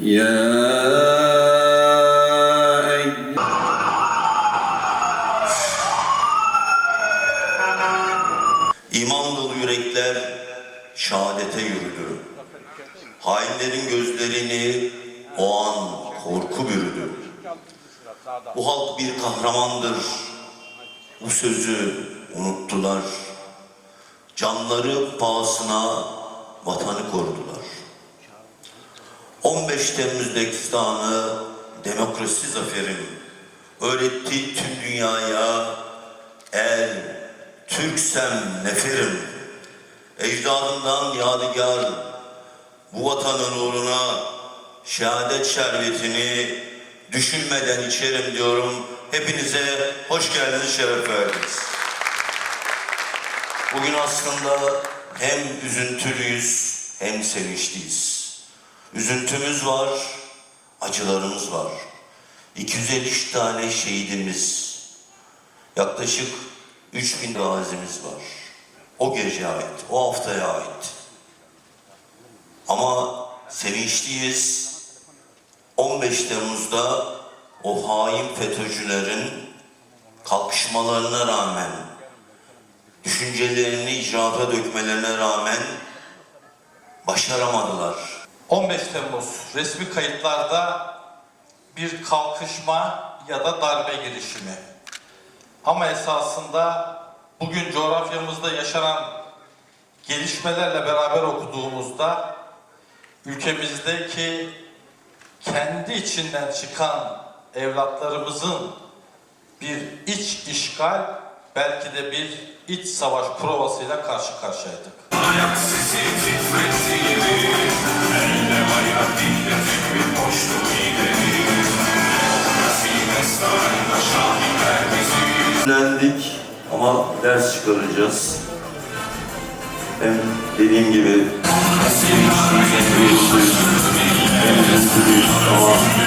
يا İman dolu yürekler şehadete yürüdü. Hainlerin gözlerini o an korku bürüdü. Bu halk bir kahramandır. Bu sözü unuttular. Canları pahasına vatanı korudular. 15 Temmuz destanı demokrasi zaferim öğretti tüm dünyaya el Türksem neferim ecdadımdan yadigar bu vatanın uğruna şehadet şerbetini düşünmeden içerim diyorum. Hepinize hoş geldiniz, şeref verdiniz. Bugün aslında hem üzüntülüyüz hem sevinçliyiz. Üzüntümüz var, acılarımız var. 253 tane şehidimiz, yaklaşık 3000 gazimiz var. O gece ait, o haftaya ait. Ama sevinçliyiz. 15 Temmuz'da o hain FETÖ'cülerin kalkışmalarına rağmen, düşüncelerini icraata dökmelerine rağmen başaramadılar. 15 Temmuz resmi kayıtlarda bir kalkışma ya da darbe girişimi. Ama esasında bugün coğrafyamızda yaşanan gelişmelerle beraber okuduğumuzda ülkemizdeki kendi içinden çıkan evlatlarımızın bir iç işgal belki de bir iç savaş provasıyla karşı karşıyaydık. Ayak sesi Elle Öğrendik ama ders çıkaracağız. Hem dediğim gibi hem ama